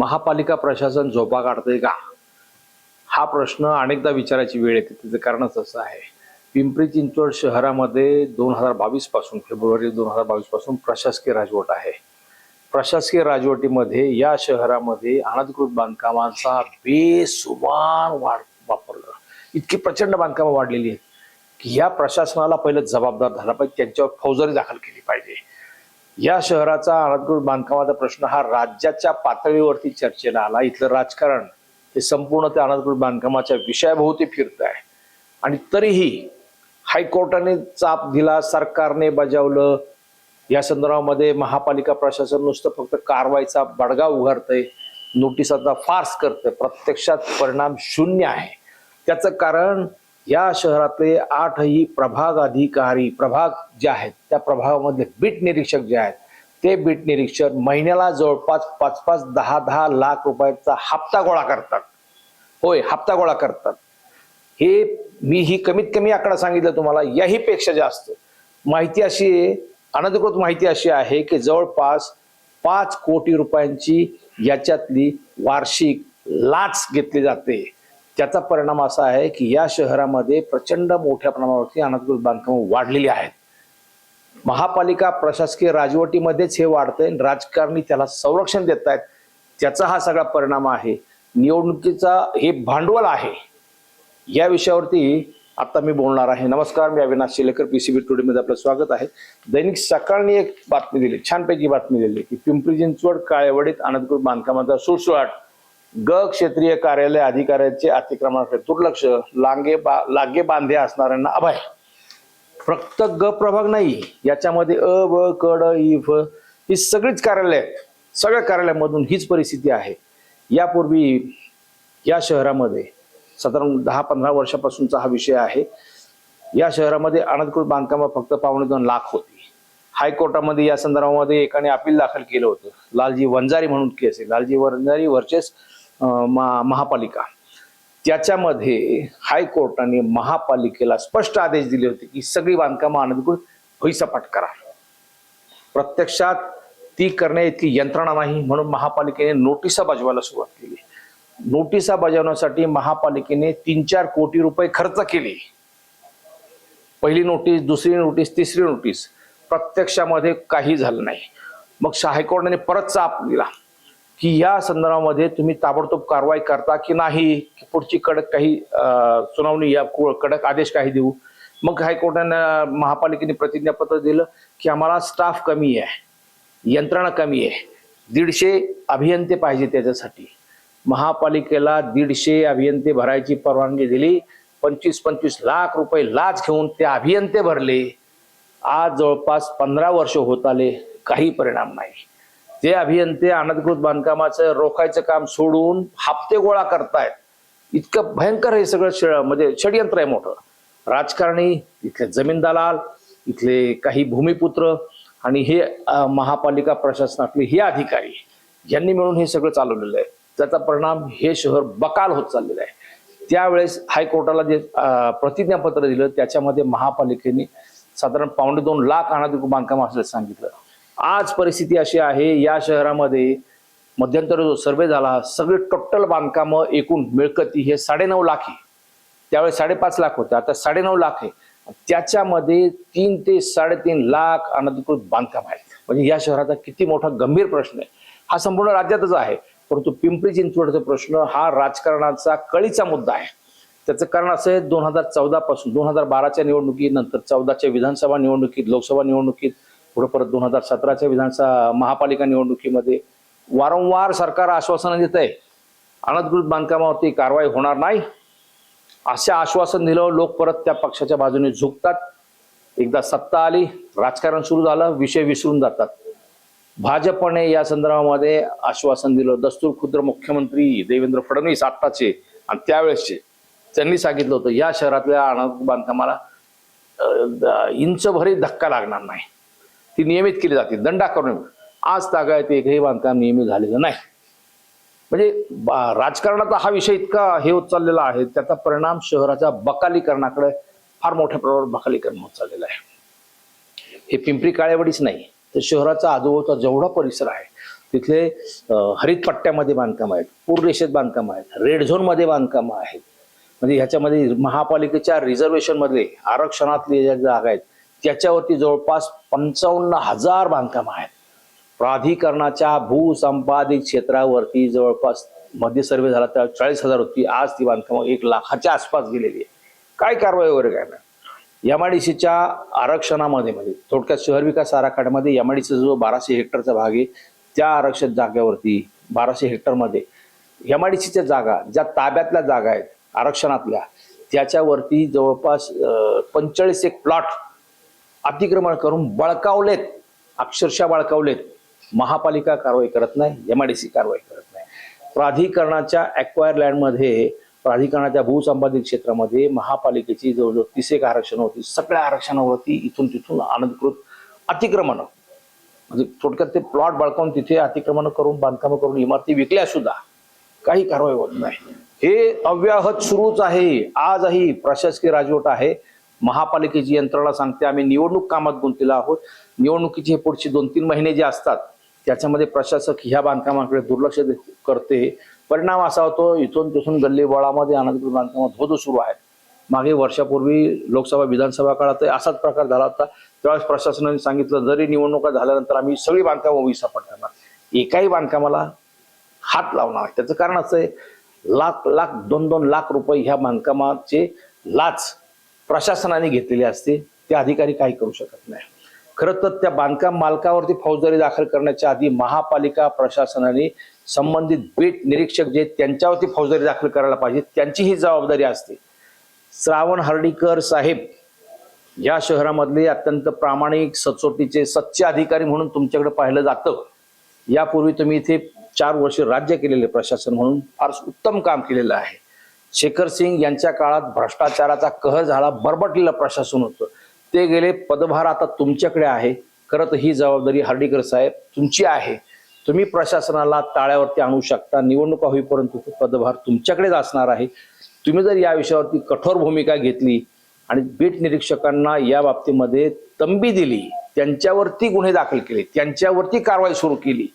महापालिका प्रशासन झोपा काढते का? हा प्रश्न अनेकदा विचारायची वेळ येते. त्याचं कारणच असं आहे. पिंपरी चिंचवड शहरामध्ये दोन हजार बावीसपासून फेब्रुवारी दोन हजार बावीसपासून प्रशासकीय राजवट आहे. प्रशासकीय राजवटीमध्ये या शहरामध्ये अनधिकृत बांधकामांचा बेसुमान वाढ वापरला. इतकी प्रचंड बांधकामं वाढलेली आहेत की या प्रशासनाला पहिलं जबाबदार झाला पाहिजे. त्यांच्यावर फौजदारी दाखल केली पाहिजे. या शहराचा हळदगड बांधकामाचा प्रश्न हा राज्याच्या पातळीवरती चर्चेला आला. इथलं राजकारण हे संपूर्ण त्या अनधिकृत बांधकामाच्या विषयाभोवती फिरत आहे. आणि तरीही हायकोर्टाने चाप दिला सरकारने बजावलं. या संदर्भामध्ये महापालिका प्रशासन नुसतं फक्त कारवाईचा बडगा उघडतंय. नोटिसाचा फार्स करतंय. प्रत्यक्षात परिणाम शून्य आहे. त्याचं कारण या शहरातले आठही प्रभाग अधिकारी प्रभाग जे आहेत त्या प्रभागामधले बीट निरीक्षक जे आहेत ते बीट निरीक्षक महिन्याला जवळपास पाच पाच दहा दहा लाख रुपयाचा हप्ता गोळा करतात. होय हप्ता गोळा करतात. हे मी ही कमीत कमी आकडा सांगितलं तुम्हाला याही पेक्षा जास्त. माहिती अशी आहे अनधिकृत माहिती अशी आहे की जवळपास पाच कोटी रुपयांची याच्यातली वार्षिक लाच घेतली जाते. त्याचा परिणाम असा आहे की या शहरामध्ये प्रचंड मोठ्या प्रमाणावरती अनधिकृत बांधकामं वाढलेली आहेत. महापालिका प्रशासकीय राजवटीमध्येच हे वाढतंय राजकारणी त्याला संरक्षण देत आहेत त्याचा हा सगळा परिणाम आहे. निवडणुकीचा हे भांडवल आहे. या विषयावरती आता मी बोलणार आहे. नमस्कार मी अविनाश शिलेकर पीसीबी टुडे मध्ये आपलं स्वागत आहे. दैनिक सकाळनी एक बातमी दिली छानपैकी बातमी दिली की पिंपरी चिंचवड काळेवाडीत अनधिकृत बांधकामाचा सुळसुळाट ग क्षेत्रीय कार्यालय अधिकाऱ्याचे अतिक्रमणाकडे दुर्लक्ष लांगे बा लागे बांधे असणाऱ्यांना अभय. फक्त ग प्रभाग नाही याच्यामध्ये अ ब कड इफ इ फ ही सगळीच कार्यालय आहेत सगळ्या कार्यालयामधून हीच परिस्थिती आहे. यापूर्वी या शहरामध्ये साधारण दहा पंधरा वर्षापासूनचा हा विषय आहे. या शहरामध्ये अनधिकृत बांधकाम फक्त पावणे दोन लाख होती. हायकोर्टामध्ये या संदर्भामध्ये एकाने अपील दाखल केलं होतं. लालजी वंजारी म्हणून केस आहे. लालजी वंजारी वर्चेस महापालिका. त्याच्यामध्ये हायकोर्टाने महापालिकेला स्पष्ट आदेश दिले होते की सगळी बांधकामं अनधिकृत भुईसपाट करा. प्रत्यक्षात ती करण्या इतकी यंत्रणा नाही म्हणून महापालिकेने नोटिसा बजवायला सुरुवात केली. नोटिसा बजावण्यासाठी महापालिकेने तीन चार कोटी रुपये खर्च केले. पहिली नोटीस दुसरी नोटीस तिसरी नोटीस. प्रत्यक्षामध्ये काही झालं नाही. मग हायकोर्टाने परत चाप दिला. की या संदर्भामध्ये तुम्ही ताबडतोब कारवाई करता की नाही? की पुढची कडक काही सुनावणी या कडक आदेश काही देऊ? मग हायकोर्टानं महापालिकेने प्रतिज्ञापत्र दिलं की आम्हाला स्टाफ कमी आहे यंत्रणा कमी आहे. दीडशे अभियंते पाहिजे त्याच्यासाठी. महापालिकेला दीडशे अभियंते भरायची परवानगी दिली. पंचवीस पंचवीस लाख रुपये लाच घेऊन ते अभियंते भरले. आज जवळपास पंधरा वर्ष होत आले. काही परिणाम नाही. ते अभियंते अनधिकृत बांधकामाचं रोखायचं काम सोडून हप्ते गोळा करतायत इतकं भयंकर हे सगळं ष- म्हणजे षडयंत्र आहे मोठं. राजकारणी इथले जमीन दलाल इथले काही भूमिपुत्र आणि हे महापालिका प्रशासनातले हे अधिकारी यांनी मिळून हे सगळं चालवलेलं आहे. त्याचा परिणाम हे शहर बकाल होत चाललेलं आहे. त्यावेळेस हायकोर्टाला जे प्रतिज्ञापत्र दिलं त्याच्यामध्ये महापालिकेने साधारण पावणे दोन लाख अनाधिकृत बांधकाम असल्याचं सांगितलं. आज परिस्थिती अशी आहे या शहरामध्ये मध्यंतरी जो सर्वे झाला सगळे टोटल बांधकामं एकूण मिळकती हे साडेनऊ लाख आहे. त्यावेळेस साडेपाच लाख होते आता साडेनऊ लाख आहे. त्याच्यामध्ये तीन ते साडेतीन लाख अनधिकृत बांधकाम आहेत. म्हणजे या शहराचा किती मोठा गंभीर प्रश्न आहे. हा संपूर्ण राज्यातच आहे परंतु पिंपरी चिंचवडचा प्रश्न हा राजकारणाचा कळीचा मुद्दा आहे. त्याचं कारण असं आहे दोन हजार चौदा पासून दोन हजार बाराच्या निवडणुकीनंतर चौदाच्या विधानसभा निवडणुकीत लोकसभा निवडणुकीत पुढे परत दोन हजार सतराच्या विधानसभा महापालिका निवडणुकीमध्ये वारंवार सरकार आश्वासनं देत आहे अनधिकृत बांधकामावरती कारवाई होणार नाही. असे आश्वासन दिलं लोक परत त्या पक्षाच्या बाजूने झुकतात. एकदा सत्ता आली राजकारण सुरू झालं विषय विसरून जातात. भाजपने या संदर्भामध्ये आश्वासन दिलं. दस्तूर खुद्र मुख्यमंत्री देवेंद्र फडणवीस आत्ताचे आणि त्यावेळेसचे. त्यांनी सांगितलं होतं या शहरातल्या अनधिकृत बांधकामाला इंचभरी धक्का लागणार नाही. ती नियमित केली जाते दंडा करून. आज तागायत एकही बांधकाम नियमित झालेलं नाही. म्हणजे बा- राजकारणाचा हा विषय इतका हे होत चाललेला आहे त्याचा परिणाम शहराच्या बकालीकरणाकडे फार मोठ्या प्रमाणावर बकालीकरण होत चाललेलं आहे. हे पिंपरी काळेवाडीच नाही तर शहराचा आजूबाजूचा जेवढा परिसर आहे तिथले हरित पट्ट्यामध्ये बांधकाम आहेत पूररेषेत बांधकाम आहेत रेड झोनमध्ये बांधकामं आहेत. म्हणजे ह्याच्यामध्ये महापालिकेच्या रिझर्वेशनमध्ये आरक्षणातले ज्या जागा आहेत त्याच्यावरती जवळपास पंचावन्न हजार बांधकाम आहेत. प्राधिकरणाच्या भूसंपादित क्षेत्रावरती जवळपासमध्ये सर्वे झाला त्या चाळीस हजार होती. आज ती बांधकामं एक लाखाच्या आसपास गेलेली आहे काय कारवाई वगैरे काय नाही. एमआयडीसीच्या आरक्षणामध्ये म्हणजे थोडक्यात शहर विकास आराखड्यामध्ये एमआयडीसी जो बाराशे हेक्टरचा भाग आहे त्या आरक्षित जागेवरती बाराशे हेक्टरमध्ये एमआयडीसीच्या जागा ज्या ताब्यातल्या जागा आहेत आरक्षणातल्या त्याच्यावरती जवळपास पंचेचाळीस एक प्लॉट अतिक्रमण करून बळकावलेत अक्षरशः बळकावलेत. महापालिका कारवाई करत नाही एमआयडीसी कारवाई करत नाही. प्राधिकरणाच्या अक्वायर लँडमध्ये प्राधिकरणाच्या भूसंपादित क्षेत्रामध्ये महापालिकेची जवळजवळ तीस एक आरक्षण होती. सगळ्या आरक्षणावरती इथून तिथून अनधिकृत अतिक्रमण. म्हणजे थोडक्यात ते प्लॉट बळकावून तिथे अतिक्रमण करून बांधकामं करून इमारती विकल्या सुद्धा काही कारवाई होत नाही. हे अव्याहत सुरूच आहे. आजही प्रशासकीय राजवट आहे. महापालिकेची यंत्रणा सांगते आम्ही निवडणूक कामात गुंतलेलो आहोत. निवडणुकीचे हे पुढचे दोन तीन महिने जे असतात त्याच्यामध्ये प्रशासक ह्या बांधकामाकडे दुर्लक्ष करते. परिणाम असा होतो इथून तिथून गल्ली बोळामध्ये अनधिकृत बांधकामात धोध सुरू आहे. मागे वर्षापूर्वी लोकसभा विधानसभा काळात असाच प्रकार झाला होता. त्यावेळेस प्रशासनाने सांगितलं जरी निवडणुका झाल्यानंतर आम्ही सगळी बांधकामं विसापट करणार. एकाही बांधकामाला हात लावणार त्याचं कारण असं आहे लाख लाख दोन दोन लाख रुपये ह्या बांधकामाचे लाच प्रशासनाने घेतलेली असते ते अधिकारी काही करू शकत नाही. खरं तर त्या बांधकाम मालकावरती फौजदारी दाखल करण्याच्या आधी महापालिका प्रशासनाने संबंधित बीट निरीक्षक जे त्यांच्यावरती फौजदारी दाखल करायला पाहिजे. त्यांची ही जबाबदारी असते. श्रावण हर्डीकर साहेब या शहरामधले अत्यंत प्रामाणिक सचोटीचे सच्चे अधिकारी म्हणून तुमच्याकडे पाहिलं जातं. यापूर्वी तुम्ही इथे चार वर्ष राज्य केलेले प्रशासन म्हणून फार उत्तम काम केलेलं आहे. शेखर सिंग यांच्या काळात भ्रष्टाचाराचा कहर झाला बरबटलेलं प्रशासन होतं. ते गेले पदभार आता तुमच्याकडे आहे. खरं तर ही जबाबदारी हर्डीकर साहेब तुमची आहे. तुम्ही प्रशासनाला ताळ्यावरती आणू शकता. निवडणुका होईपर्यंत तो पदभार तुमच्याकडेच असणार आहे. तुम्ही जर या विषयावरती कठोर भूमिका घेतली आणि बीट निरीक्षकांना या बाबतीमध्ये तंबी दिली त्यांच्यावरती गुन्हे दाखल केले त्यांच्यावरती कारवाई सुरू केली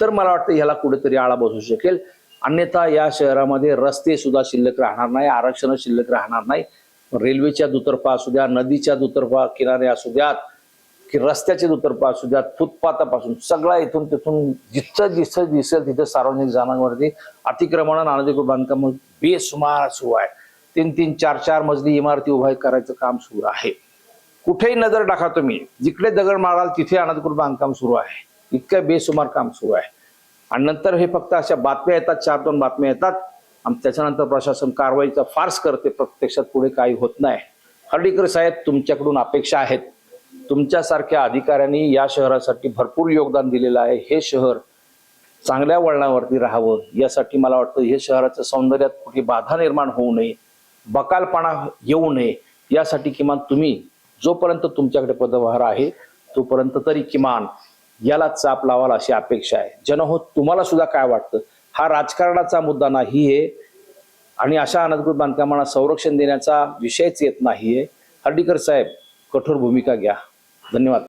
तर मला वाटतं ह्याला कुठेतरी आळा बसू शकेल. अन्यथा या शहरामध्ये रस्ते सुद्धा शिल्लक राहणार नाही आरक्षण शिल्लक राहणार नाही. रेल्वेच्या दुतर्फा असू द्या नदीच्या दुतर्फा किनारे असू द्यात की रस्त्याच्या दुतर्फा असू द्यात फुटपाथापासून सगळा इथून तिथून जिथं जिथं दिसेल तिथं सार्वजनिक जागांवरती अतिक्रमण आणि अनधिकृत बांधकाम बेसुमार सुरू आहे. तीन तीन चार चार मजली इमारती उभा करायचं काम सुरू आहे. कुठेही नजर टाका तुम्ही. जिकडे दगड माराल तिथे अनधिकृत बांधकाम सुरू आहे. इतकं बेसुमार काम सुरू आहे. आणि नंतर हे फक्त अशा बातम्या येतात चार दोन बातम्या येतात. आणि त्याच्यानंतर प्रशासन कारवाईचा फार्स करते प्रत्यक्षात पुढे काही होत नाही. हर्डीकर साहेब तुमच्याकडून अपेक्षा आहेत. तुमच्यासारख्या अधिकाऱ्यांनी या शहरासाठी भरपूर योगदान दिलेलं आहे. हे शहर चांगल्या वळणावरती राहावं. यासाठी मला वाटतं हे शहराच्या सौंदर्यात कुठे बाधा निर्माण होऊ नये बकालपणा येऊ नये. यासाठी किमान तुम्ही जोपर्यंत तुमच्याकडे पदभार आहे तोपर्यंत तरी किमान याला चाप लावाल अशी अपेक्षा आहे. जनहो तुम्हाला सुद्धा काय वाटतं? हा राजकारणाचा मुद्दा नाही आहे आणि अशा अनधिकृत बांधकामांना संरक्षण देण्याचा विषयच येत नाहीये. हर्डीकर साहेब कठोर भूमिका घ्या. धन्यवाद.